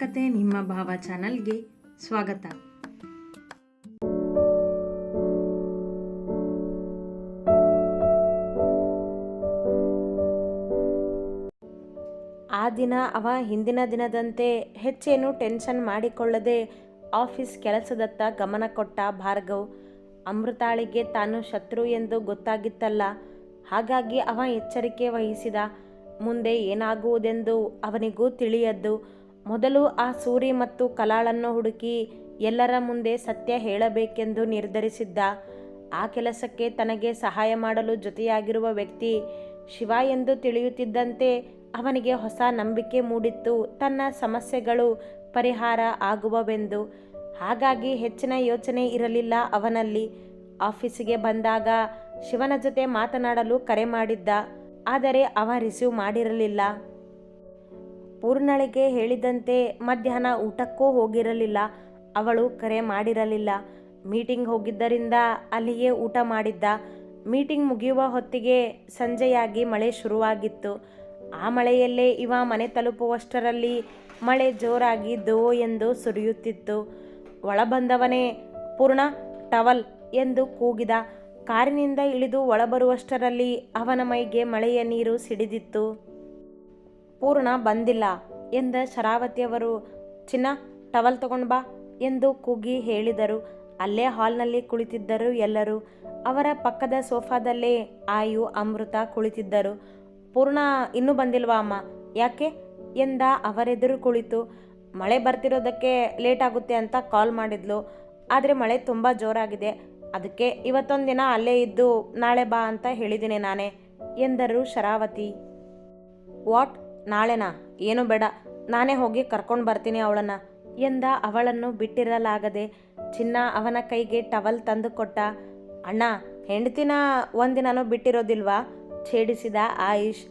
ಕತೆ ನಿಮ್ಮ ಭಾವ ಚಾನಲ್ಗೆ ಸ್ವಾಗತ. ಆ ದಿನ ಅವ ಹಿಂದಿನ ದಿನದಂತೆ ಹೆಚ್ಚೇನು ಟೆನ್ಷನ್ ಮಾಡಿಕೊಳ್ಳದೆ ಆಫೀಸ್ ಕೆಲಸದತ್ತ ಗಮನ ಕೊಟ್ಟ ಭಾರ್ಗವ್. ಅಮೃತಾಳಿಗೆ ತಾನು ಶತ್ರು ಎಂದು ಗೊತ್ತಾಗಿತ್ತಲ್ಲ, ಹಾಗಾಗಿ ಅವ ಎಚ್ಚರಿಕೆ ವಹಿಸಿದ. ಮುಂದೆ ಏನಾಗುವುದೆಂದು ಅವನಿಗೂ ತಿಳಿಯದ್ದು ಮೊದಲು ಆ ಸೂರಿ ಮತ್ತು ಕಲಾಳನ್ನು ಹುಡುಕಿ ಎಲ್ಲರ ಮುಂದೆ ಸತ್ಯ ಹೇಳಬೇಕೆಂದು ನಿರ್ಧರಿಸಿದ್ದ ಆ ಕೆಲಸಕ್ಕೆ ತನಗೆ ಸಹಾಯ ಮಾಡಲು ಜೊತೆಯಾಗಿರುವ ವ್ಯಕ್ತಿ ಶಿವ ಎಂದು ತಿಳಿಯುತ್ತಿದ್ದಂತೆ ಅವನಿಗೆ ಹೊಸ ನಂಬಿಕೆ ಮೂಡಿತ್ತು. ತನ್ನ ಸಮಸ್ಯೆಗಳು ಪರಿಹಾರ ಆಗುವವೆಂದು. ಹಾಗಾಗಿ ಹೆಚ್ಚಿನ ಯೋಚನೆ ಇರಲಿಲ್ಲ ಅವನಲ್ಲಿ. ಆಫೀಸಿಗೆ ಬಂದಾಗ ಶಿವನ ಜೊತೆ ಮಾತನಾಡಲು ಕರೆ ಮಾಡಿದ್ದ, ಆದರೆ ಅವ ರಿಸೀವ್ ಮಾಡಿರಲಿಲ್ಲ. ಪೂರ್ಣಳಿಗೆ ಹೇಳಿದಂತೆ ಮಧ್ಯಾಹ್ನ ಊಟಕ್ಕೂ ಹೋಗಿರಲಿಲ್ಲ. ಅವಳು ಕರೆ ಮಾಡಿರಲಿಲ್ಲ. ಮೀಟಿಂಗ್ ಹೋಗಿದ್ದರಿಂದ ಅಲ್ಲಿಯೇ ಊಟ ಮಾಡಿದ್ದ. ಮೀಟಿಂಗ್ ಮುಗಿಯುವ ಹೊತ್ತಿಗೆ ಸಂಜೆಯಾಗಿ ಮಳೆ ಶುರುವಾಗಿತ್ತು. ಆ ಮಳೆಯಲ್ಲೇ ಇವ ಮನೆ ತಲುಪುವಷ್ಟರಲ್ಲಿ ಮಳೆ ಜೋರಾಗಿ ದೋ ಎಂದು ಸುರಿಯುತ್ತಿತ್ತು. ಒಳಬಂದವನೇ, ಪೂರ್ಣ, ಟವಲ್ ಎಂದು ಕೂಗಿದ. ಕಾರಿನಿಂದ ಇಳಿದು ಒಳಬರುವಷ್ಟರಲ್ಲಿ ಅವನ ಮೈಗೆ ಮಳೆಯ ನೀರು ಸಿಡಿದಿತ್ತು. ಪೂರ್ಣ ಬಂದಿಲ್ಲ ಎಂದ ಶರಾವತಿಯವರು ಚಿನ್ನ, ಟವಲ್ ತಗೊಂಡು ಬಾ ಎಂದು ಕೂಗಿ ಹೇಳಿದರು. ಅಲ್ಲೇ ಹಾಲ್ನಲ್ಲಿ ಕುಳಿತಿದ್ದರು ಎಲ್ಲರೂ. ಅವರ ಪಕ್ಕದ ಸೋಫಾದಲ್ಲೇ ಆಯು, ಅಮೃತ ಕುಳಿತಿದ್ದರು. ಪೂರ್ಣ ಇನ್ನೂ ಬಂದಿಲ್ವಾ ಅಮ್ಮ? ಯಾಕೆ? ಎಂದ ಅವರೆದುರು ಕುಳಿತು. ಮಳೆ ಬರ್ತಿರೋದಕ್ಕೆ ಲೇಟ್ ಆಗುತ್ತೆ ಅಂತ ಕಾಲ್ ಮಾಡಿದ್ಲು. ಆದರೆ ಮಳೆ ತುಂಬ ಜೋರಾಗಿದೆ. ಅದಕ್ಕೆ ಇವತ್ತೊಂದು ದಿನ ಅಲ್ಲೇ ಇದ್ದು ನಾಳೆ ಬಾ ಅಂತ ಹೇಳಿದ್ದೀನಿ ನಾನೇ ಎಂದರು ಶರಾವತಿ. ವಾಟ್? ನಾಳೆನಾ? ಏನು ಬೇಡ. ನಾನೇ ಹೋಗಿ ಕರ್ಕೊಂಡು ಬರ್ತೀನಿ ಅವಳನ್ನ. ಎಂದ ಅವಳನ್ನು ಬಿಟ್ಟಿರಲಾಗದೆ ಚಿನ್ನ ಅವನ ಕೈಗೆ ಟವಲ್ ತಂದು ಕೊಟ್ಟ. ಅಣ್ಣ, ಹೆಂಡತಿನ ಒಂದಿನನೂ ಬಿಟ್ಟಿರೋದಿಲ್ವಾ? ಛೇಡಿಸಿದ ಆಯುಷ್.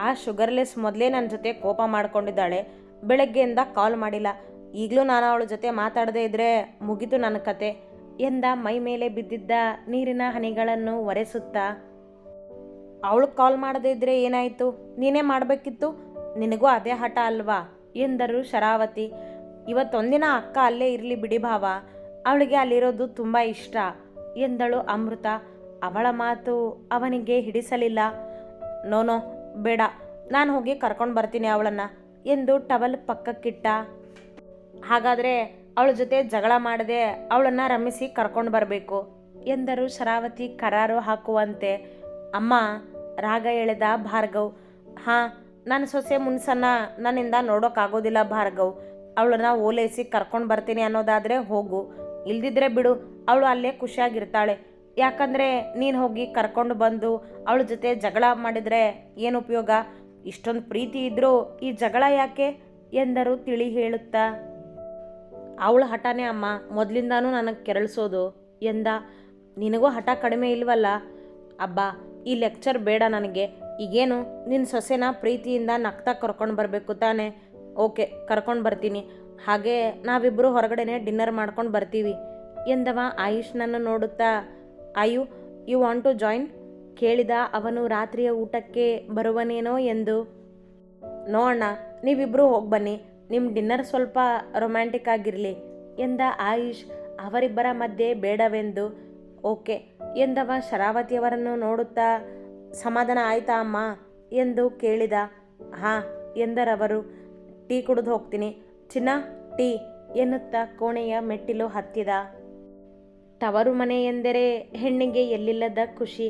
ಆ ಶುಗರ್ಲೆಸ್ ಮೊದಲೇ ನನ್ನ ಜೊತೆ ಕೋಪ ಮಾಡ್ಕೊಂಡಿದ್ದಾಳೆ. ಬೆಳಗ್ಗೆಯಿಂದ ಕಾಲ್ ಮಾಡಿಲ್ಲ. ಈಗಲೂ ನಾನು ಅವಳ ಜೊತೆ ಮಾತಾಡದೇ ಇದ್ರೆ ಮುಗಿತು ನನ್ನ ಕತೆ ಎಂದ ಮೈ ಮೇಲೆ ಬಿದ್ದಿದ್ದ ನೀರಿನ ಹನಿಗಳನ್ನು ಒರೆಸುತ್ತಾ. ಅವಳು ಕಾಲ್ ಮಾಡದೇ ಇದ್ರೆ ಏನಾಯಿತು? ನೀನೇ ಮಾಡಬೇಕಿತ್ತು? ನಿನಗೂ ಅದೇ ಹಠ ಅಲ್ವಾ? ಎಂದರು ಶರಾವತಿ. ಇವತ್ತೊಂದಿನ ಅಕ್ಕ ಅಲ್ಲೇ ಇರಲಿ ಬಿಡಿ ಭಾವ. ಅವಳಿಗೆ ಅಲ್ಲಿರೋದು ತುಂಬ ಇಷ್ಟ ಎಂದಳು ಅಮೃತ. ಅವಳ ಮಾತು ಅವನಿಗೆ ಹಿಡಿಸಲಿಲ್ಲ. ನೋನೋ, ಬೇಡ, ನಾನು ಹೋಗಿ ಕರ್ಕೊಂಡು ಬರ್ತೀನಿ ಅವಳನ್ನು ಎಂದು ಟವಲ್ ಪಕ್ಕಕ್ಕಿಟ್ಟ. ಹಾಗಾದರೆ ಅವಳ ಜೊತೆ ಜಗಳ ಮಾಡದೆ ಅವಳನ್ನು ರಮಿಸಿ ಕರ್ಕೊಂಡು ಬರಬೇಕು ಎಂದರು ಶರಾವತಿ ಕರಾರು ಹಾಕುವಂತೆ. ಅಮ್ಮ, ರಾಗ ಎಳೆದ ಭಾರ್ಗವ್. ಹಾಂ ನನ್ನ ಸೊಸೆ ಮುನ್ಸನ್ನ ನನ್ನಿಂದ ನೋಡೋಕ್ಕಾಗೋದಿಲ್ಲ ಭಾರ್ಗವ್. ಅವಳನ್ನ ಓಲೈಸಿ ಕರ್ಕೊಂಡು ಬರ್ತೀನಿ ಅನ್ನೋದಾದರೆ ಹೋಗು. ಇಲ್ದಿದ್ರೆ ಬಿಡು, ಅವಳು ಅಲ್ಲೇ ಖುಷಿಯಾಗಿರ್ತಾಳೆ. ಯಾಕಂದರೆ ನೀನು ಹೋಗಿ ಕರ್ಕೊಂಡು ಬಂದು ಅವಳ ಜೊತೆ ಜಗಳ ಮಾಡಿದರೆ ಏನು ಉಪಯೋಗ? ಇಷ್ಟೊಂದು ಪ್ರೀತಿ ಇದ್ದರೂ ಈ ಜಗಳ ಯಾಕೆ? ಎಂದರು ತಿಳಿ ಹೇಳುತ್ತಾ. ಅವಳು ಹಠನೇ, ಅಮ್ಮ, ಮೊದಲಿಂದಾನೂ ನನಗೆ ಕೆರಳಿಸೋದು. ಎಂದ, ನಿನಗೂ ಹಠ ಕಡಿಮೆ ಇಲ್ವಲ್ಲ? ಅಬ್ಬಾ, ಈ ಲೆಕ್ಚರ್ ಬೇಡ ನನಗೆ. ಈಗೇನು ನಿನ್ನ ಸೊಸೆನ ಪ್ರೀತಿಯಿಂದ ನಗ್ತಾ ಕರ್ಕೊಂಡು ಬರಬೇಕು ತಾನೆ? ಓಕೆ, ಕರ್ಕೊಂಡು ಬರ್ತೀನಿ. ಹಾಗೆ ನಾವಿಬ್ಬರು ಹೊರಗಡೆನೆ ಡಿನ್ನರ್ ಮಾಡ್ಕೊಂಡು ಬರ್ತೀವಿ. ಎಂದವ ಆಯುಷ್ನನ್ನು ನೋಡುತ್ತಾ? Ayu, you want to join? ಕೇಳಿದ ಅವನು ರಾತ್ರಿಯ ಊಟಕ್ಕೆ ಬರುವನೇನೋ ಎಂದು. ನೋ ಅಣ್ಣ ನೀವಿಬ್ಬರು ಹೋಗಿ ಬನ್ನಿ. ನಿಮ್ಮ ಡಿನ್ನರ್ ಸ್ವಲ್ಪ ರೊಮ್ಯಾಂಟಿಕ್ ಆಗಿರಲಿ ಎಂದ ಆಯುಷ್. ಅವರಿಬ್ಬರ ಮಧ್ಯೆ ಬೇಡವೆಂದು. ಓಕೆ, ಎಂದವ ಶರಾವತಿಯವರನ್ನು ನೋಡುತ್ತಾ? ಸಮಾಧಾನ ಆಯ್ತಾ ಅಮ್ಮ? ಎಂದು ಕೇಳಿದ. ಹಾಂ, ಎಂದರವರು. ಟೀ ಕುಡಿದು ಹೋಗ್ತೀನಿ. ಚಿನ್ನ, ಟೀ, ಎನ್ನುತ್ತಾ ಕೋಣೆಯ ಮೆಟ್ಟಿಲು ಹತ್ತಿದ. ತವರು ಮನೆ ಎಂದರೆ ಹೆಣ್ಣಿಗೆ ಎಲ್ಲಿಲ್ಲದ ಖುಷಿ.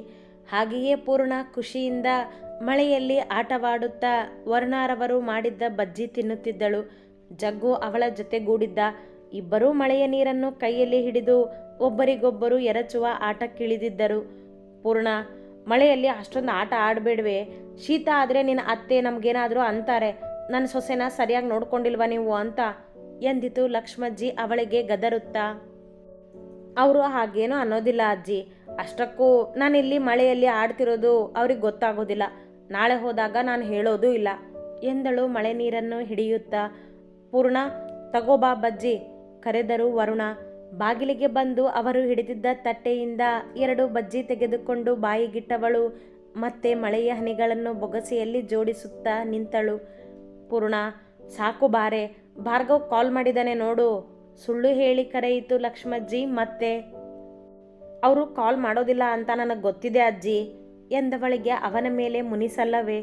ಹಾಗೆಯೇ ಪೂರ್ಣ ಖುಷಿಯಿಂದ ಮಳೆಯಲ್ಲಿ ಆಟವಾಡುತ್ತಾ ವರ್ಣಾರವರು ಮಾಡಿದ್ದ ಬಜ್ಜಿ ತಿನ್ನುತ್ತಿದ್ದಳು. ಜಗ್ಗು ಅವಳ ಜೊತೆಗೂಡಿದ್ದ. ಇಬ್ಬರೂ ಮಳೆಯ ನೀರನ್ನು ಕೈಯಲ್ಲಿ ಹಿಡಿದು ಒಬ್ಬರಿಗೊಬ್ಬರು ಎರಚುವ ಆಟಕ್ಕಿಳಿದಿದ್ದರು. ಪೂರ್ಣ ಮಳೆಯಲ್ಲಿ ಅಷ್ಟೊಂದು ಆಟ ಆಡಬೇಡ್ವೆ. ಶೀತ ಆದರೆ ನಿನ್ನ ಅತ್ತೆ ನಮಗೇನಾದರೂ ಅಂತಾರೆ, ನನ್ನ ಸೊಸೆನ ಸರಿಯಾಗಿ ನೋಡ್ಕೊಂಡಿಲ್ವಾ ನೀವು? ಅಂತ ಎಂದಿತು ಲಕ್ಷ್ಮಜ್ಜಿ ಅವಳಿಗೆ ಗದರುತ್ತಾ. ಅವರು ಹಾಗೇನೂ ಅನ್ನೋದಿಲ್ಲ ಅಜ್ಜಿ. ಅಷ್ಟಕ್ಕೂ ನಾನಿಲ್ಲಿ ಮಳೆಯಲ್ಲಿ ಆಡ್ತಿರೋದು ಅವ್ರಿಗೆ ಗೊತ್ತಾಗೋದಿಲ್ಲ. ನಾಳೆ ಹೋದಾಗ ನಾನು ಹೇಳೋದೂ ಇಲ್ಲ, ಎಂದಳು ಮಳೆ ನೀರನ್ನು ಹಿಡಿಯುತ್ತಾ. ಪೂರ್ಣ ತಗೋಬಾ ಬಜ್ಜಿ, ಕರೆದರು ವರುಣ. ಬಾಗಿಲಿಗೆ ಬಂದು ಅವರು ಹಿಡಿದಿದ್ದ ತಟ್ಟೆಯಿಂದ ಎರಡು ಬಜ್ಜಿ ತೆಗೆದುಕೊಂಡು ಬಾಯಿಗಿಟ್ಟವಳು. ಮತ್ತೆ ಮಳೆಯ ಹನಿಗಳನ್ನು ಬೊಗಸೆಯಲ್ಲಿ ಜೋಡಿಸುತ್ತಾ ನಿಂತಳು. ಪೂರ್ಣ, ಸಾಕು ಬಾರೆ, ಭಾರ್ಗವ್ ಕಾಲ್ ಮಾಡಿದಾನೆ ನೋಡು. ಸುಳ್ಳು ಹೇಳಿ ಕರೆಯಿತು ಲಕ್ಷ್ಮಜ್ಜಿ, ಮತ್ತೆ? ಅವರು ಕಾಲ್ ಮಾಡೋದಿಲ್ಲ ಅಂತ ನನಗೆ ಗೊತ್ತಿದೆ ಅಜ್ಜಿ, ಎಂದವಳಿಗೆ ಅವನ ಮೇಲೆ ಮುನಿಸಲ್ಲವೇ.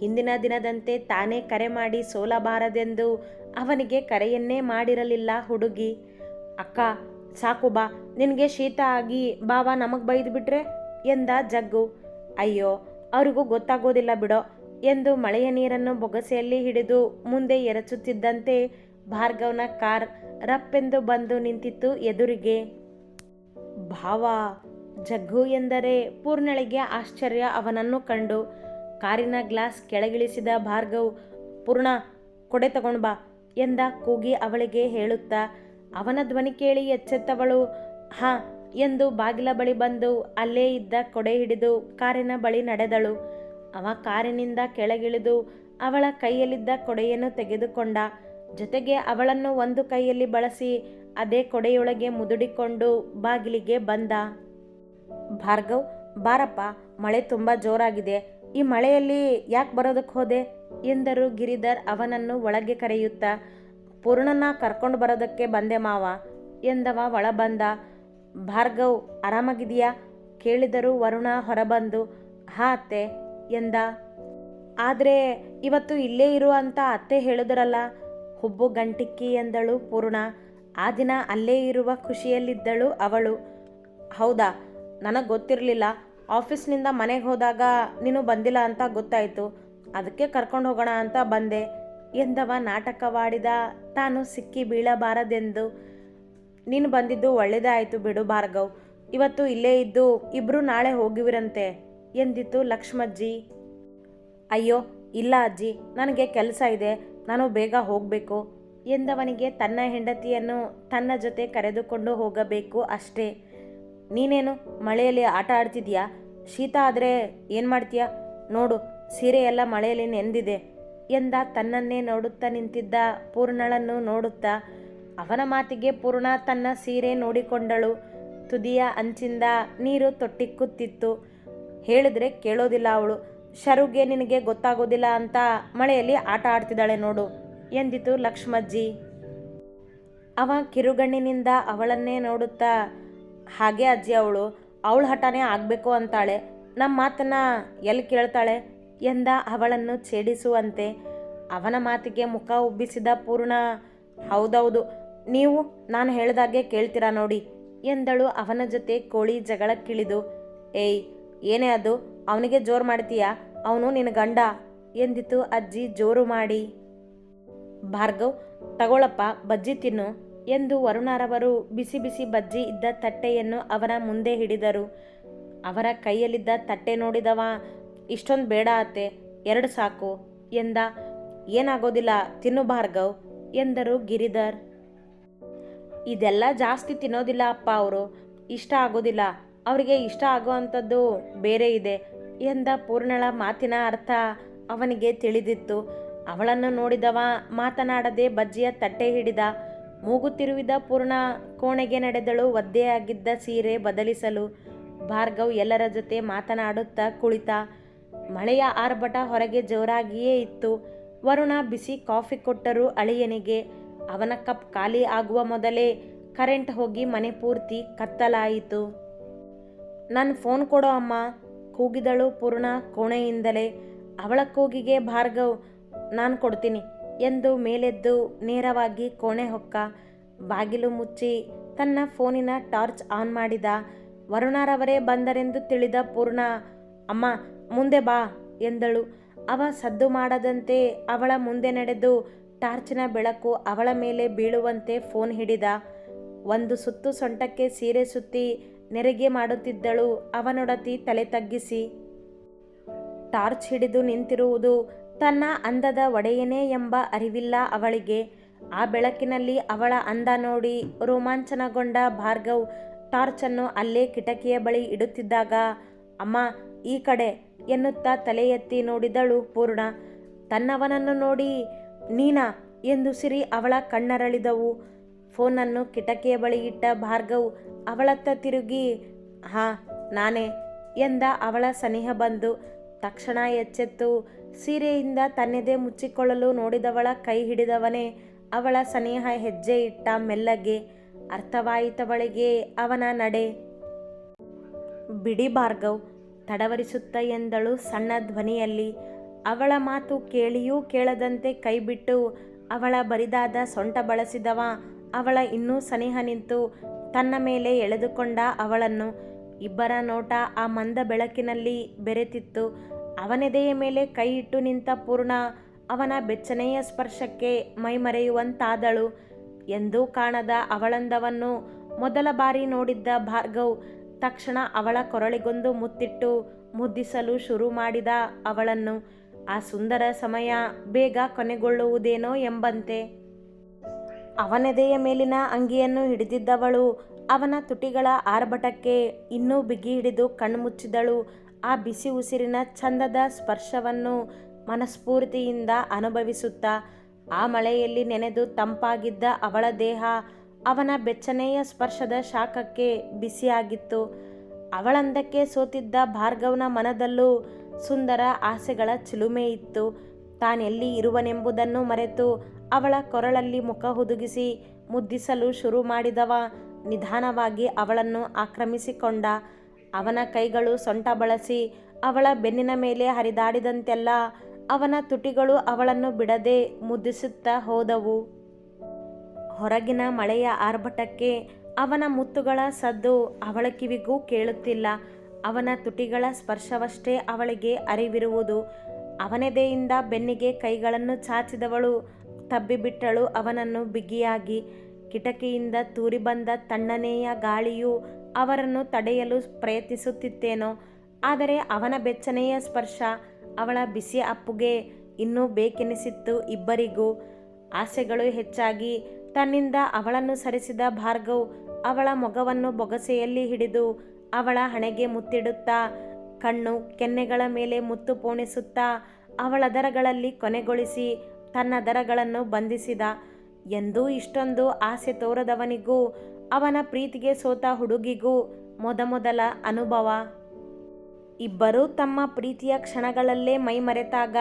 ಹಿಂದಿನ ದಿನದಂತೆ ತಾನೇ ಕರೆ ಮಾಡಿ ಸೋಲಬಾರದೆಂದು ಅವನಿಗೆ ಕರೆಯನ್ನೇ ಮಾಡಿರಲಿಲ್ಲ ಹುಡುಗಿ. ಅಕ್ಕ, ಸಾಕು ಬಾ. ನಿನಗೆ ಶೀತ ಆಗಿ ಬಾವ ನಮಗೆ ಬೈದು ಬಿಟ್ರೆ? ಎಂದ ಜಗ್ಗು. ಅಯ್ಯೋ, ಅವ್ರಿಗೂ ಗೊತ್ತಾಗೋದಿಲ್ಲ ಬಿಡೋ. ಎಂದು ಮಳೆಯ ನೀರನ್ನು ಬೊಗಸೆಯಲ್ಲಿ ಹಿಡಿದು ಮುಂದೆ ಎರಚುತ್ತಿದ್ದಂತೆ ಭಾರ್ಗವನ ಕಾರ್ ರಪ್ಪೆಂದು ಬಂದು ನಿಂತಿತ್ತು ಎದುರಿಗೆ. ಭಾವ, ಜಗ್ಗು ಎಂದರೆ ಪೂರ್ಣಳಿಗೆ ಆಶ್ಚರ್ಯ ಅವನನ್ನು ಕಂಡು. ಕಾರಿನ ಗ್ಲಾಸ್ ಕೆಳಗಿಳಿಸಿದ ಭಾರ್ಗವ್, ಪೂರ್ಣ, ಕೊಡೆ ತಗೊಂಡ್ಬಾ ಎಂದ ಕೂಗಿ ಅವಳಿಗೆ ಹೇಳುತ್ತಾ ಅವನ ಧ್ವನಿ ಕೇಳಿ ಎಚ್ಚೆತ್ತವಳು. ಹ, ಎಂದು ಬಾಗಿಲ ಬಳಿ ಬಂದು ಅಲ್ಲೇ ಇದ್ದ ಕೊಡೆ ಹಿಡಿದು ಕಾರಿನ ಬಳಿ ನಡೆದಳು. ಅವ ಕಾರಿನಿಂದ ಕೆಳಗಿಳಿದು ಅವಳ ಕೈಯಲ್ಲಿದ್ದ ಕೊಡೆಯನ್ನು ತೆಗೆದುಕೊಂಡ. ಜೊತೆಗೆ ಅವಳನ್ನು ಒಂದು ಕೈಯಲ್ಲಿ ಬಳಸಿ ಅದೇ ಕೊಡೆಯೊಳಗೆ ಮುದುಡಿಕೊಂಡು ಬಾಗಿಲಿಗೆ ಬಂದ. ಭಾರ್ಗವ್, ಬಾರಪ್ಪ, ಮಳೆ ತುಂಬ ಜೋರಾಗಿದೆ. ಈ ಮಳೆಯಲ್ಲಿ ಯಾಕೆ ಬರೋದಕ್ಕೆ ಹೋದೆ? ಎಂದರು ಗಿರಿಧರ್ ಅವನನ್ನು ಒಳಗೆ ಕರೆಯುತ್ತಾ. ಪೂರ್ಣನ ಕರ್ಕೊಂಡು ಬರೋದಕ್ಕೆ ಬಂದೆ ಮಾವ. ಎಂದವ ಒಳ ಬಂದ ಭಾರ್ಗವ್ ಆರಾಮಾಗಿದೆಯಾ ಕೇಳಿದರು ವರುಣ ಹೊರಬಂದು, ಹಾ ಅತ್ತೆ ಎಂದ. ಆದರೆ ಇವತ್ತು ಇಲ್ಲೇ ಇರು ಅಂತ ಅತ್ತೆ ಹೇಳಿದ್ರಲ್ಲ? ಹುಬ್ಬು ಗಂಟಿಕ್ಕಿ ಎಂದಳು ಪೂರ್ಣ. ಆ ದಿನ ಅಲ್ಲೇ ಇರುವ ಖುಷಿಯಲ್ಲಿದ್ದಳು ಅವಳು. ಹೌದಾ? ನನಗೆ ಗೊತ್ತಿರಲಿಲ್ಲ. ಆಫೀಸ್ನಿಂದ ಮನೆಗೆ ಹೋದಾಗ ನೀನು ಬಂದಿಲ್ಲ ಅಂತ ಗೊತ್ತಾಯಿತು. ಅದಕ್ಕೆ ಕರ್ಕೊಂಡು ಹೋಗೋಣ ಅಂತ ಬಂದೆ. ಎಂದವ ನಾಟಕವಾಡಿದ ತಾನು ಸಿಕ್ಕಿ ಬೀಳಬಾರದೆಂದು. ನೀನು ಬಂದಿದ್ದು ಒಳ್ಳೇದಾಯಿತು ಬಿಡು ಭಾರ್ಗವ್. ಇವತ್ತು ಇಲ್ಲೇ ಇದ್ದು ಇಬ್ಬರು ನಾಳೆ ಹೋಗಿವಿರಂತೆ ಎಂದಿತು ಲಕ್ಷ್ಮಜ್ಜಿ. ಅಯ್ಯೋ, ಇಲ್ಲ ಅಜ್ಜಿ, ನನಗೆ ಕೆಲಸ ಇದೆ, ನಾನು ಬೇಗ ಹೋಗಬೇಕು ಎಂದವನಿಗೆ ತನ್ನ ಹೆಂಡತಿಯನ್ನು ತನ್ನ ಜೊತೆ ಕರೆದುಕೊಂಡು ಹೋಗಬೇಕು ಅಷ್ಟೇ. ನೀನೇನು ಮಳೆಯಲ್ಲಿ ಆಟ ಆಡ್ತಿದ್ಯಾ? ಶೀತ ಆದರೆ ಏನು ಮಾಡ್ತೀಯಾ? ನೋಡು ಸೀರೆ ಎಲ್ಲ ಮಳೆಯಲ್ಲಿ ನೆಂದಿದೆ. ಎಂದ ತನ್ನನ್ನೇ ನೋಡುತ್ತಾ ನಿಂತಿದ್ದ ಪೂರ್ಣಳನ್ನು ನೋಡುತ್ತಾ ಅವನ ಮಾತಿಗೆ ಪೂರ್ಣ ತನ್ನ ಸೀರೆ ನೋಡಿಕೊಂಡಳು. ತುದಿಯ ಅಂಚಿಂದ ನೀರು ತೊಟ್ಟಿಕ್ಕುತ್ತಿತ್ತು. ಹೇಳಿದ್ರೆ ಕೇಳೋದಿಲ್ಲ ಅವಳು. ಶರುಗೆ ನಿನಗೆ ಗೊತ್ತಾಗೋದಿಲ್ಲ ಅಂತ ಮಳೆಯಲ್ಲಿ ಆಟ ಆಡ್ತಿದ್ದಾಳೆ ನೋಡು ಎಂದಿತು ಲಕ್ಷ್ಮಜ್ಜಿ. ಅವ ಕಿರುಗಣ್ಣಿನಿಂದ ಅವಳನ್ನೇ ನೋಡುತ್ತಾ, ಹಾಗೆ ಅಜ್ಜಿ ಅವಳು, ಅವಳ ಹಠನೇ ಆಗಬೇಕು ಅಂತಾಳೆ. ನಮ್ಮ ಮಾತನ್ನ ಎಲ್ಲಿ ಕೇಳ್ತಾಳೆ? ಎಂದ ಅವಳನ್ನು ಛೇಡಿಸುವಂತೆ ಅವನ ಮಾತಿಗೆ ಮುಖ ಉಬ್ಬಿಸಿದ ಪೂರ್ಣ, ಹೌದೌದು, ನೀವು ನಾನು ಹೇಳಿದಾಗೆ ಕೇಳ್ತೀರಾ ನೋಡಿ, ಎಂದಳು ಅವನ ಜೊತೆ ಕೋಳಿ ಜಗಳಕ್ಕಿಳಿದು. ಏಯ್, ಏನೇ ಅದು, ಅವನಿಗೆ ಜೋರು ಮಾಡ್ತೀಯಾ? ಅವನು ನಿನ್ನ ಗಂಡ, ಎಂದಿತು ಅಜ್ಜಿ ಜೋರು ಮಾಡಿ. ಭಾರ್ಗವ್, ತಗೊಳಪ್ಪ, ಬಜ್ಜಿ ತಿನ್ನು, ಎಂದು ವರುಣರವರು ಬಿಸಿ ಬಿಸಿ ಬಜ್ಜಿ ಇದ್ದ ತಟ್ಟೆಯನ್ನು ಅವರ ಮುಂದೆ ಹಿಡಿದರು. ಅವರ ಕೈಯಲ್ಲಿದ್ದ ತಟ್ಟೆ ನೋಡಿದವ ಇಷ್ಟೊಂದು ಬೇಡ ಅತ್ತೆ, ಎರಡು ಸಾಕು. ಎಂದ, ಏನಾಗೋದಿಲ್ಲ, ತಿನ್ನು ಭಾರ್ಗವ್, ಎಂದರು ಗಿರಿಧರ್. ಇದೆಲ್ಲ ಜಾಸ್ತಿ ತಿನ್ನೋದಿಲ್ಲ ಅಪ್ಪ ಅವರು. ಇಷ್ಟ ಆಗೋದಿಲ್ಲ. ಅವರಿಗೆ ಇಷ್ಟ ಆಗುವಂಥದ್ದು ಬೇರೆ ಇದೆ ಎಂದ ಪೂರ್ಣಳ ಮಾತಿನ ಅರ್ಥ ಅವನಿಗೆ ತಿಳಿದಿತ್ತು. ಅವಳನ್ನು ನೋಡಿದವ ಮಾತನಾಡದೆ ಬಜ್ಜಿಯ ತಟ್ಟೆ ಹಿಡಿದ. ಮೂಗುತ್ತಿರುವಿದ ಪೂರ್ಣ ಕೋಣೆಗೆ ನಡೆದಳು, ಒದ್ದೆಯಾಗಿದ್ದ ಸೀರೆ ಬದಲಿಸಲು. ಭಾರ್ಗವ್ ಎಲ್ಲರ ಜೊತೆ ಮಾತನಾಡುತ್ತಾ ಕುಳಿತ. ಮಳೆಯ ಆರ್ಭಟ ಹೊರಗೆ ಜೋರಾಗಿಯೇ ಇತ್ತು. ವರುಣ ಬಿಸಿ ಕಾಫಿ ಕೊಟ್ಟರು ಅಳಿಯನಿಗೆ ಅವನ ಕಪ್ ಖಾಲಿ ಆಗುವ ಮೊದಲೇ ಕರೆಂಟ್ ಹೋಗಿ ಮನೆ ಪೂರ್ತಿ ಕತ್ತಲಾಯಿತು. ನನ್ನ ಫೋನ್ ಕೊಡೋ ಅಮ್ಮ, ಕೂಗಿದಳು ಪೂರ್ಣ ಕೋಣೆಯಿಂದಲೇ. ಅವಳ ಕೂಗಿಗೆ ಭಾರ್ಗವ್, ನಾನು ಕೊಡ್ತೀನಿ, ಎಂದು ಮೇಲೆದ್ದು ನೇರವಾಗಿ ಕೋಣೆ ಹೊಕ್ಕ. ಬಾಗಿಲು ಮುಚ್ಚಿ ತನ್ನ ಫೋನಿನ ಟಾರ್ಚ್ ಆನ್ ಮಾಡಿದ. ವರುಣರವರೇ ಬಂದರೆಂದು ತಿಳಿದ ಪೂರ್ಣ, ಅಮ್ಮ ಮುಂದೆ ಬಾ ಎಂದಳು. ಅವ ಸದ್ದು ಮಾಡದಂತೆ ಅವಳ ಮುಂದೆ ನಡೆದು ಟಾರ್ಚಿನ ಬೆಳಕು ಅವಳ ಮೇಲೆ ಬೀಳುವಂತೆ ಫೋನ್ ಹಿಡಿದ. ಒಂದು ಸುತ್ತು ಸೊಂಟಕ್ಕೆ ಸೀರೆ ಸುತ್ತಿ ನೆರಿಗೆ ಮಾಡುತ್ತಿದ್ದಳು. ಅವನೊಡತಿ ತಲೆ ತಗ್ಗಿಸಿ, ಟಾರ್ಚ್ ಹಿಡಿದು ನಿಂತಿರುವುದು ತನ್ನ ಅಂದದ ಒಡೆಯನೇ ಎಂಬ ಅರಿವಿಲ್ಲ ಅವಳಿಗೆ. ಆ ಬೆಳಕಿನಲ್ಲಿ ಅವಳ ಅಂದ ನೋಡಿ ರೋಮಾಂಚನಗೊಂಡ ಭಾರ್ಗವ್ ಟಾರ್ಚನ್ನು ಅಲ್ಲೇ ಕಿಟಕಿಯ ಬಳಿ ಇಡುತ್ತಿದ್ದಾಗ, ಅಮ್ಮ, ಈ ಕಡೆ. ಎನ್ನುತ್ತಾ ತಲೆ ಎತ್ತಿ ನೋಡಿದಳು ಪೂರ್ಣ. ತನ್ನವನನ್ನು ನೋಡಿ, ನೀನಾ? ಎಂದು ಸಿರಿ ಅವಳ ಕಣ್ಣರಳಿದವು. ಫೋನನ್ನು ಕಿಟಕಿಯ ಬಳಿ ಇಟ್ಟ ಭಾರ್ಗವ್, ಅವಳತ್ತ ತಿರುಗಿ. ಹಾ, ನಾನೇ, ಎಂದ ಅವಳ ಸನಿಹ ಬಂದು. ತಕ್ಷಣ ಎಚ್ಚೆತ್ತು. ಸೀರೆಯಿಂದ ತನ್ನದೇ ಮುಚ್ಚಿಕೊಳ್ಳಲು ನೋಡಿದವಳ ಕೈ ಹಿಡಿದವನೇ ಅವಳ ಸನಿಹ ಹೆಜ್ಜೆ ಇಟ್ಟ ಮೆಲ್ಲಗೆ. ಅರ್ಥವಾಯಿತವಳಿಗೆ, ಅವನ ನಡೆ. ಬಿಡಿ ಭಾರ್ಗವ್ ತಡವರಿಸುತ್ತ ಎಂದಳು ಸಣ್ಣ ಧ್ವನಿಯಲ್ಲಿ. ಅವಳ ಮಾತು ಕೇಳಿಯೂ ಕೇಳದಂತೆ ಕೈಬಿಟ್ಟು ಅವಳ ಬರಿದಾದ ಸೊಂಟ ಬಳಸಿದವ. ಅವಳ ಇನ್ನೂ ಸನಿಹ ನಿಂತು ತನ್ನ ಮೇಲೆ ಎಳೆದುಕೊಂಡ ಅವಳನ್ನು. ಇಬ್ಬರ ನೋಟ ಆ ಮಂದ ಬೆಳಕಿನಲ್ಲಿ ಬೆರೆತಿತ್ತು. ಅವನೆದೆಯ ಮೇಲೆ ಕೈ ಇಟ್ಟು ನಿಂತ ಪೂರ್ಣ ಅವನ ಬೆಚ್ಚನೆಯ ಸ್ಪರ್ಶಕ್ಕೆ ಮೈಮರೆಯುವಂತಾದಳು. ಎಂದೂ ಕಾಣದ ಅವಳಂದವನ್ನು ಮೊದಲ ಬಾರಿ ನೋಡಿದ್ದ ಭಾರ್ಗವ್ ತಕ್ಷಣ ಅವಳ ಕೊರಳಿಗೊಂದು ಮುತ್ತಿಟ್ಟು ಮುದ್ದಿಸಲು ಶುರು ಮಾಡಿದ ಅವಳನ್ನು, ಆ ಸುಂದರ ಸಮಯ ಬೇಗ ಕೊನೆಗೊಳ್ಳುವುದೇನೋ ಎಂಬಂತೆ. ಅವನೆದೆಯ ಮೇಲಿನ ಅಂಗಿಯನ್ನು ಹಿಡಿದಿದ್ದವಳು, ಅವನ ತುಟಿಗಳ ಆರ್ಭಟಕ್ಕೆ ಇನ್ನೂ ಬಿಗಿ ಹಿಡಿದು ಕಣ್ಮುಚ್ಚಿದಳು. ಆ ಬಿಸಿ ಉಸಿರಿನ ಚಂದದ ಸ್ಪರ್ಶವನ್ನು ಮನಸ್ಫೂರ್ತಿಯಿಂದ ಅನುಭವಿಸುತ್ತಾ, ಆ ಮಳೆಯಲ್ಲಿ ನೆನೆದು ತಂಪಾಗಿದ್ದ ಅವಳ ದೇಹ ಅವನ ಬೆಚ್ಚನೆಯ ಸ್ಪರ್ಶದ ಶಾಖಕ್ಕೆ ಬಿಸಿಯಾಗಿತ್ತು. ಅವಳಂದಕ್ಕೆ ಸೋತಿದ್ದ ಭಾರ್ಗವನ ಮನದಲ್ಲೂ ಸುಂದರ ಆಸೆಗಳ ಚಿಲುಮೆ ಇತ್ತು. ತಾನೆಲ್ಲಿ ಇರುವನೆಂಬುದನ್ನು ಮರೆತು ಅವಳ ಕೊರಳಲ್ಲಿ ಮುಖ ಹುದುಗಿಸಿ ಮುದ್ದಿಸಲು ಶುರು ಮಾಡಿದವ ನಿಧಾನವಾಗಿ ಅವಳನ್ನು ಆಕ್ರಮಿಸಿಕೊಂಡ. ಅವನ ಕೈಗಳು ಸೊಂಟ ಬಳಸಿ ಅವಳ ಬೆನ್ನಿನ ಮೇಲೆ ಹರಿದಾಡಿದಂತೆಲ್ಲ ಅವನ ತುಟಿಗಳು ಅವಳನ್ನು ಬಿಡದೆ ಮುದ್ದಿಸುತ್ತಾ ಹೋದವು. ಹೊರಗಿನ ಮಳೆಯ ಆರ್ಭಟಕ್ಕೆ ಅವನ ಮುತ್ತುಗಳ ಸದ್ದು ಅವಳ ಕಿವಿಗೂ ಕೇಳುತ್ತಿಲ್ಲ. ಅವನ ತುಟಿಗಳ ಸ್ಪರ್ಶವಷ್ಟೇ ಅವಳಿಗೆ ಅರಿವಿರುವುದು. ಅವನೆದೆಯಿಂದ ಬೆನ್ನಿಗೆ ಕೈಗಳನ್ನು ಚಾಚಿದವಳು. ತಬ್ಬಿಬಿಟ್ಟಳು ಅವನನ್ನು ಬಿಗಿಯಾಗಿ. ಕಿಟಕಿಯಿಂದ ತೂರಿ ಬಂದ ತಣ್ಣನೆಯ ಗಾಳಿಯು ಅವರನ್ನು ತಡೆಯಲು ಪ್ರಯತ್ನಿಸುತ್ತಿತ್ತೇನೋ. ಆದರೆ ಅವನ ಬೆಚ್ಚನೆಯ ಸ್ಪರ್ಶ ಅವಳ ಬಿಸಿ ಅಪ್ಪುಗೆ ಇನ್ನೂ ಬೇಕೆನಿಸಿತ್ತು ಇಬ್ಬರಿಗೂ. ಆಸೆಗಳು ಹೆಚ್ಚಾಗಿ ತನ್ನಿಂದ ಅವಳನ್ನು ಸರಿಸಿದ ಭಾರ್ಗವ್ ಅವಳ ಮೊಗವನ್ನು ಬೊಗಸೆಯಲ್ಲಿ ಹಿಡಿದು ಅವಳ ಹಣೆಗೆ ಮುತ್ತಿಡುತ್ತಾ, ಕಣ್ಣು ಕೆನ್ನೆಗಳ ಮೇಲೆ ಮುತ್ತು ಪೋಣಿಸುತ್ತಾ ಅವಳ ದರಗಳಲ್ಲಿ ಕೊನೆಗೊಳಿಸಿ ತನ್ನ ದರಗಳನ್ನು ಬಂಧಿಸಿದ. ಎಂದೂ ಇಷ್ಟೊಂದು ಆಸೆ ತೋರದವನಿಗೂ, ಅವನ ಪ್ರೀತಿಗೆ ಸೋತ ಹುಡುಗಿಗೂ ಮೊದಮೊದಲ ಅನುಭವ. ಇಬ್ಬರೂ ತಮ್ಮ ಪ್ರೀತಿಯ ಕ್ಷಣಗಳಲ್ಲೇ ಮೈಮರೆತಾಗ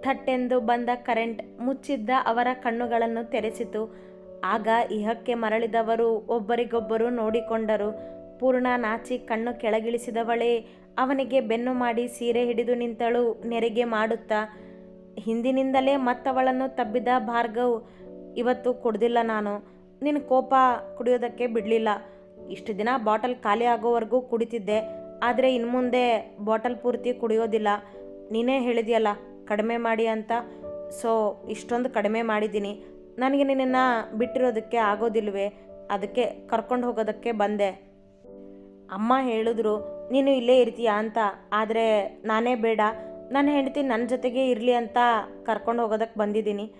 ಥಟ್ಟೆಂದು ಬಂದ ಕರೆಂಟ್ ಮುಚ್ಚಿದ್ದ ಅವರ ಕಣ್ಣುಗಳನ್ನು ತೆರೆಸಿತು. ಆಗ ಇಹಕ್ಕೆ ಮರಳಿದವರು ಒಬ್ಬರಿಗೊಬ್ಬರು ನೋಡಿಕೊಂಡರು. ಪೂರ್ಣ ನಾಚಿ ಕಣ್ಣು ಕೆಳಗಿಳಿಸಿದವಳೇ, ಅವನಿಗೆ ಬೆನ್ನು ಮಾಡಿ ಸೀರೆ ಹಿಡಿದು ನಿಂತಳು, ನೆರಿಗೆ ಮಾಡುತ್ತಾ. ಹಿಂದಿನಿಂದಲೇ ಮತ್ತವಳನ್ನು ತಬ್ಬಿದ ಭಾರ್ಗವ್, ಇವತ್ತು ಕುಡ್ದಿಲ್ಲ ನಾನು. ನಿನ್ನ ಕೋಪ ಕುಡಿಯೋದಕ್ಕೆ ಬಿಡಲಿಲ್ಲ. ಇಷ್ಟು ದಿನ ಬಾಟಲ್ ಖಾಲಿ ಆಗೋವರೆಗೂ ಕುಡಿತಿದ್ದೆ. ಆದರೆ ಇನ್ನು ಮುಂದೆ ಬಾಟಲ್ ಪೂರ್ತಿ ಕುಡಿಯೋದಿಲ್ಲ. ನೀನೇ ಹೇಳಿದೆಯಲ್ಲ, ಕಡಿಮೆ ಮಾಡಿ ಅಂತ. ಸೊ, ಇಷ್ಟೊಂದು ಕಡಿಮೆ ಮಾಡಿದ್ದೀನಿ. ನನಗೆ ನಿನ್ನನ್ನು ಬಿಟ್ಟಿರೋದಕ್ಕೆ ಆಗೋದಿಲ್ವೇ? ಅದಕ್ಕೆ ಕರ್ಕೊಂಡು ಹೋಗೋದಕ್ಕೆ ಬಂದೆ. ಅಮ್ಮ ಹೇಳಿದ್ರು, ನೀನು ಇಲ್ಲೇ ಇರ್ತೀಯ ಅಂತ. ಆದರೆ ನಾನೇ ಬೇಡ. ನನ್ನ ಹೆಂಡತಿ ನನ್ನ ಜೊತೆಗೆ ಇರಲಿ ಅಂತ ಕರ್ಕೊಂಡು ಹೋಗೋದಕ್ಕೆ ಬಂದಿದ್ದೀನಿ.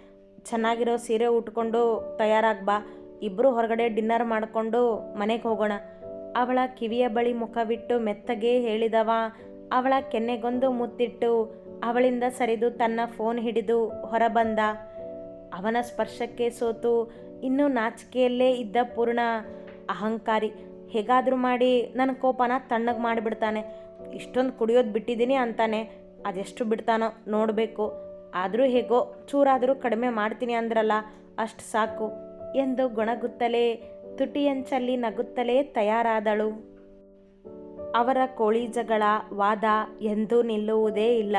ಚೆನ್ನಾಗಿರೋ ಸೀರೆ ಉಟ್ಕೊಂಡು ತಯಾರಾಗಿ ಬಾ. ಇಬ್ಬರು ಹೊರಗಡೆ ಡಿನ್ನರ್ ಮಾಡಿಕೊಂಡು ಮನೆಗೆ ಹೋಗೋಣ. ಅವಳ ಕಿವಿಯ ಬಳಿ ಮುಖವಿಟ್ಟು ಮೆತ್ತಗೆ ಹೇಳಿದವ. ಅವಳ ಕೆನ್ನೆಗೊಂದು ಮುತ್ತಿಟ್ಟು ಅವಳಿಂದ ಸರಿದು ತನ್ನ ಫೋನ್ ಹಿಡಿದು ಹೊರಬಂದ. ಅವನ ಸ್ಪರ್ಶಕ್ಕೆ ಸೋತು ಇನ್ನೂ ನಾಚಿಕೆಯಲ್ಲೇ ಇದ್ದ ಪೂರ್ಣ ಅಹಂಕಾರಿ. ಹೇಗಾದರೂ ಮಾಡಿ ನನ್ನ ಕೋಪನ ತಣ್ಣಗೆ ಮಾಡಿಬಿಡ್ತಾನೆ. ಇಷ್ಟೊಂದು ಕುಡಿಯೋದು ಬಿಟ್ಟಿದ್ದೀನಿ ಅಂತಾನೆ. ಅದೆಷ್ಟು ಬಿಡ್ತಾನೋ ನೋಡಬೇಕು. ಆದರೂ ಹೇಗೋ ಚೂರಾದರೂ ಕಡಿಮೆ ಮಾಡ್ತೀನಿ ಅಂದ್ರಲ್ಲ, ಅಷ್ಟು ಸಾಕು ಎಂದು ಗುಣಗುತ್ತಲೇ, ತುಟಿಯಂಚಲ್ಲಿ ನಗುತ್ತಲೇ ತಯಾರಾದಳು. ಅವರ ಕೋಳಿ ಜಗಳ ವಾದ ಎಂದೂ ನಿಲ್ಲುವುದೇ ಇಲ್ಲ.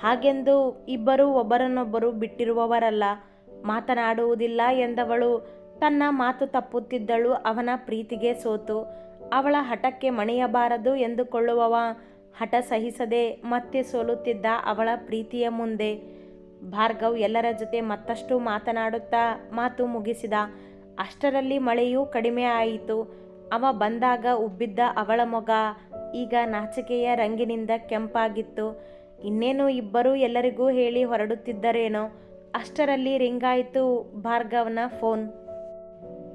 ಹಾಗೆಂದು ಇಬ್ಬರು ಒಬ್ಬರನ್ನೊಬ್ಬರು ಬಿಟ್ಟಿರುವವರಲ್ಲ. ಮಾತನಾಡುವುದಿಲ್ಲ ಎಂದವಳು. ತನ್ನ ಮಾತು ತಪ್ಪುತ್ತಿದ್ದಳು, ಅವನ ಪ್ರೀತಿಗೆ ಸೋತು. ಅವಳ ಹಠಕ್ಕೆ ಮಣಿಯಬಾರದು ಎಂದುಕೊಳ್ಳುವವ ಹಠ ಸಹಿಸದೆ ಮತ್ತೆ ಸೋಲುತ್ತಿದ್ದ ಅವಳ ಪ್ರೀತಿಯ ಮುಂದೆ. ಭಾರ್ಗವ್ ಎಲ್ಲರ ಜೊತೆ ಮತ್ತಷ್ಟು ಮಾತನಾಡುತ್ತಾ ಮಾತು ಮುಗಿಸಿದ. ಅಷ್ಟರಲ್ಲಿ ಮಳೆಯೂ ಕಡಿಮೆ ಆಯಿತು. ಅವ ಬಂದಾಗ ಉಬ್ಬಿದ್ದ ಅವಳ ಮೊಗ ಈಗ ನಾಚಿಕೆಯ ರಂಗಿನಿಂದ ಕೆಂಪಾಗಿತ್ತು. ಇನ್ನೇನು ಇಬ್ಬರೂ ಎಲ್ಲರಿಗೂ ಹೇಳಿ ಹೊರಡುತ್ತಿದ್ದರೇನೋ. ಅಷ್ಟರಲ್ಲಿ ರಿಂಗಾಯಿತು ಭಾರ್ಗವನ ಫೋನ್.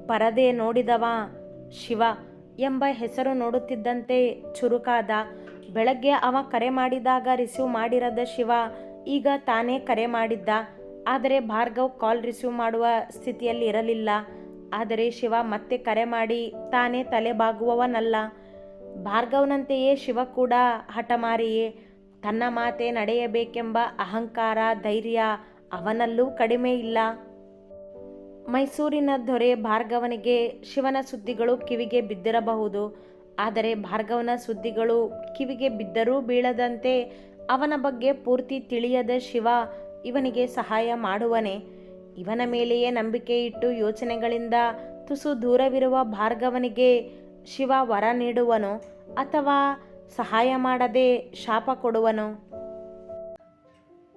ಪರದೆ ನೋಡಿದವ ಶಿವ ಎಂಬ ಹೆಸರು ನೋಡುತ್ತಿದ್ದಂತೆ ಚುರುಕಾದ. ಬೆಳಗ್ಗೆ ಅವ ಕರೆ ಮಾಡಿದಾಗ ರಿಸೀವ್ ಮಾಡಿರದ ಶಿವ ಈಗ ತಾನೇ ಕರೆ ಮಾಡಿದ್ದ. ಆದರೆ ಭಾರ್ಗವ್ ಕಾಲ್ ರಿಸೀವ್ ಮಾಡುವ ಸ್ಥಿತಿಯಲ್ಲಿ ಇರಲಿಲ್ಲ. ಆದರೆ ಶಿವ ಮತ್ತೆ ಕರೆ ಮಾಡಿ ತಾನೇ ತಲೆಬಾಗುವವನಲ್ಲ ಭಾರ್ಗವ್ನಂತೆಯೇ ಶಿವ ಕೂಡ ಹಠಮಾರಿಯೇ ತನ್ನ ಮಾತೆ ನಡೆಯಬೇಕೆಂಬ ಅಹಂಕಾರ, ಧೈರ್ಯ ಅವನಲ್ಲೂ ಕಡಿಮೆ ಇಲ್ಲ. ಮೈಸೂರಿನ ದೊರೆ ಭಾರ್ಗವನಿಗೆ ಶಿವನ ಸುದ್ದಿಗಳು ಕಿವಿಗೆ ಬಿದ್ದಿರಬಹುದು. ಆದರೆ ಭಾರ್ಗವನ ಸುದ್ದಿಗಳು ಕಿವಿಗೆ ಬಿದ್ದರೂ ಬೀಳದಂತೆ ಅವನ ಬಗ್ಗೆ ಪೂರ್ತಿ ತಿಳಿಯದ ಶಿವ ಇವನಿಗೆ ಸಹಾಯ ಮಾಡುವನೆ. ಇವನ ಮೇಲೆಯೇ ನಂಬಿಕೆ ಇಟ್ಟು ಯೋಚನೆಗಳಿಂದ ತುಸು ದೂರವಿರುವ ಭಾರ್ಗವನಿಗೆ ಶಿವ ವರ ನೀಡುವನು ಅಥವಾ ಸಹಾಯ ಮಾಡದೆ ಶಾಪ ಕೊಡುವನು.